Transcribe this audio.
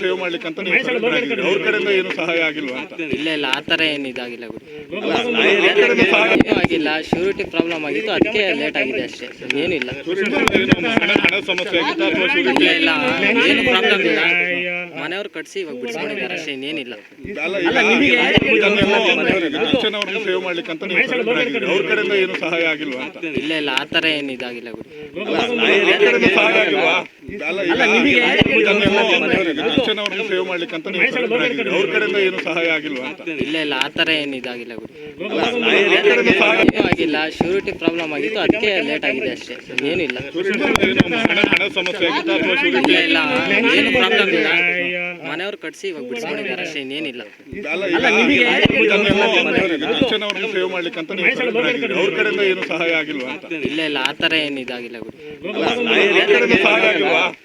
Save ಮಾಡ್ಲಿಕ್ಕೆ ಅಂತ ನೀವು ಅವ್ರ ಕಡೆಯಿಂದ ಏನು ಸಹಾಯ ಆಗಿಲ್ವಾ? ಅಂತ ಇಲ್ಲ ಇಲ್ಲ ಆ ಥರ ಏನು ಇದಾಗಿಲ್ಲ ಗುರು. ಆಗಿಲ್ಲ ಶ್ಯೂರಿಟಿ ಪ್ರಾಬ್ಲಮ್ ಆಗಿತ್ತು ಅದಕ್ಕೆ ಲೇಟ್ ಆಗಿದೆ ಅಷ್ಟೇ. ಏನಿಲ್ಲ. ಹಣ ಸಮಸ್ಯೆ ಆಗಿತ್ತು ಅಥವಾ ಇಲ್ಲ ಏನು ಪ್ರಾಬ್ಲಮ್ ಇಲ್ಲ. ಕಟ್ಸಿ ಇವಾಗ ಬಿಡಿಸ್ಕೊಂಡಿದ್ದಾರೆ ಅಷ್ಟೇ ಇನ್ನೇನಿಲ್ಲ ಸೇವ್ ಮಾಡ್ಲಿಕ್ಕೆ ಅಂತ. ಅವ್ರ ಕಡೆಯಿಂದ ಏನು ಸಹಾಯ ಆಗಿಲ್ವಾ ಅಂತ? ಇಲ್ಲ ಇಲ್ಲ ಆ ಥರ ಏನು ಇದಾಗಿಲ್ಲ ಗುರು ಸಹಾಯ ಆಗಿಲ್ವಾ? ಅವ್ರನ್ನ ಸೇವ್ ಮಾಡ್ಲಿಕ್ಕೆ ಅಂತ. ಅವ್ರ ಕಡೆಯಿಂದ ಏನು ಸಹಾಯ ಆಗಿಲ್ವಾ ಅಂತ? ಇಲ್ಲ ಇಲ್ಲ ಆ ಥರ ಏನು ಇದಾಗಿಲ್ಲ ಗುರು ಆಗಿಲ್ಲ. ಶ್ಯೂರಿಟಿ ಪ್ರಾಬ್ಲಮ್ ಆಗಿತ್ತು. ಅದಕ್ಕೆ ಲೇಟ್ ಆಗಿದೆ ಅಷ್ಟೇ. ಏನಿಲ್ಲ ಏನು ಹಣ ಹಣ ಸಮಸ್ಯೆ ಆಗಿತ್ತಾ. ಅಥವಾ ಶೂರಿಟಿ ಇಲ್ಲ ಇಲ್ಲ ಏನು ಪ್ರಾಬ್ಲಮ್ ಇಲ್ಲ. ಮನೆಯವ್ರು ಕಟ್ಸಿ ಇವಾಗ ಬಿಡಿಸ್ಕೊಂಡಿದ್ದಾರೆ ಅಷ್ಟೇ ಇನ್ನೇನಿಲ್ಲ ಅಲ್ಲ ಈಗ ದರ್ಶನ್ ಸೇವ್ ಮಾಡ್ಲಿಕ್ಕೆ ಅಂತ ನೀವು ಹೊರಟಿದ್ದೀರಿ. ಅವ್ರ ಕಡೆಯಿಂದ ಏನು ಸಹಾಯ ಆಗಿಲ್ವಾ? ಅಂತ ಇಲ್ಲ ಇಲ್ಲ ಆ ತರ ಏನು ಇದಾಗಿಲ್ಲ ಗುರು ಅವ್ರ ಕಡೆಯಿಂದ ಸಹಾಯ ಆಗಿಲ್ವಾ?